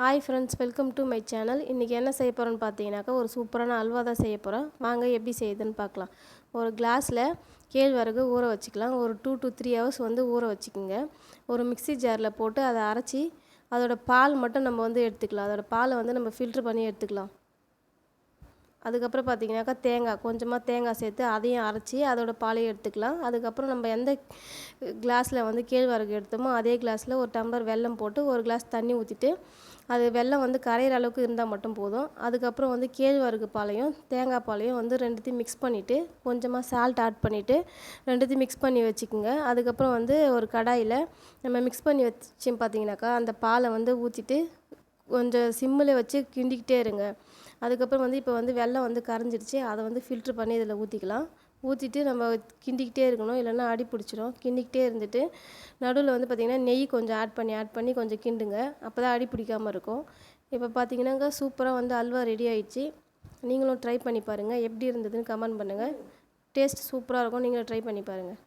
Hi friends welcome to my channel இன்றைக்கி என்ன செய்ய போகிறோன்னு பார்த்தீங்கன்னாக்கா ஒரு சூப்பரான அல்வா தான் செய்ய போகிறோம் வாங்க எப்படி செய்யுதுன்னு பார்க்கலாம். ஒரு கிளாஸில் கேழ்வரகு ஊற வச்சுக்கலாம். ஒரு டூ டு த்ரீ ஹவர்ஸ் வந்து ஊற வச்சுக்கோங்க. ஒரு மிக்ஸி ஜாரில் போட்டு அதை அரைச்சி அதோட பால் மட்டும் நம்ம வந்து எடுத்துக்கலாம். அதோட பாலை வந்து நம்ம ஃபில்ட்ரு பண்ணி எடுத்துக்கலாம். அதுக்கப்புறம் பார்த்தீங்கன்னாக்கா தேங்காய் கொஞ்சமாக தேங்காய் சேர்த்து அதையும் அரைச்சி அதோட பாலையும் எடுத்துக்கலாம். அதுக்கப்புறம் நம்ம எந்த கிளாஸில் வந்து கேழ்வரகு எடுத்தோமோ அதே கிளாஸில் ஒரு டம்ளர் வெல்லம் போட்டு ஒரு கிளாஸ் தண்ணி ஊற்றிட்டு அது வெல்லம் வந்து கரையிற அளவுக்கு இருந்தால் மட்டும் போதும். அதுக்கப்புறம் வந்து கேழ்வரகு பாலையும் தேங்காய் பாலையும் வந்து ரெண்டுத்தையும் மிக்ஸ் பண்ணிவிட்டு கொஞ்சமாக சால்ட் ஆட் பண்ணிவிட்டு ரெண்டுத்தையும் மிக்ஸ் பண்ணி வச்சுக்கோங்க. அதுக்கப்புறம் வந்து ஒரு கடாயில் நம்ம மிக்ஸ் பண்ணி வச்சு பார்த்தீங்கன்னாக்கா அந்த பாலை வந்து ஊற்றிட்டு கொஞ்சம் சிம்மில் வச்சு கிண்டிக்கிட்டே இருங்க. அதுக்கப்புறம் வந்து இப்போ வந்து வெள்ளம் வந்து கரைஞ்சிடுச்சு. அதை வந்து ஃபில்ட்ரு பண்ணி இதில் ஊற்றிக்கலாம் ஊற்றிட்டு நம்ம கிண்டிக்கிட்டே இருக்கணும். இல்லைன்னா அடி பிடிச்சிரும். கிண்டிக்கிட்டே இருந்துட்டு நடுவில் வந்து பார்த்திங்கன்னா நெய் கொஞ்சம் ஆட் பண்ணி ஆட் பண்ணி கொஞ்சம் கிண்டுங்க. அப்போ தான் அடி பிடிக்காமல் இருக்கும். இப்போ பார்த்தீங்கன்னாக்கா சூப்பராக வந்து அல்வா ரெடி ஆயிடுச்சு. நீங்களும் ட்ரை பண்ணி பாருங்கள் எப்படி இருந்ததுன்னு கமெண்ட் பண்ணுங்கள் டேஸ்ட் சூப்பராக இருக்கும். நீங்களும் ட்ரை பண்ணி பாருங்கள்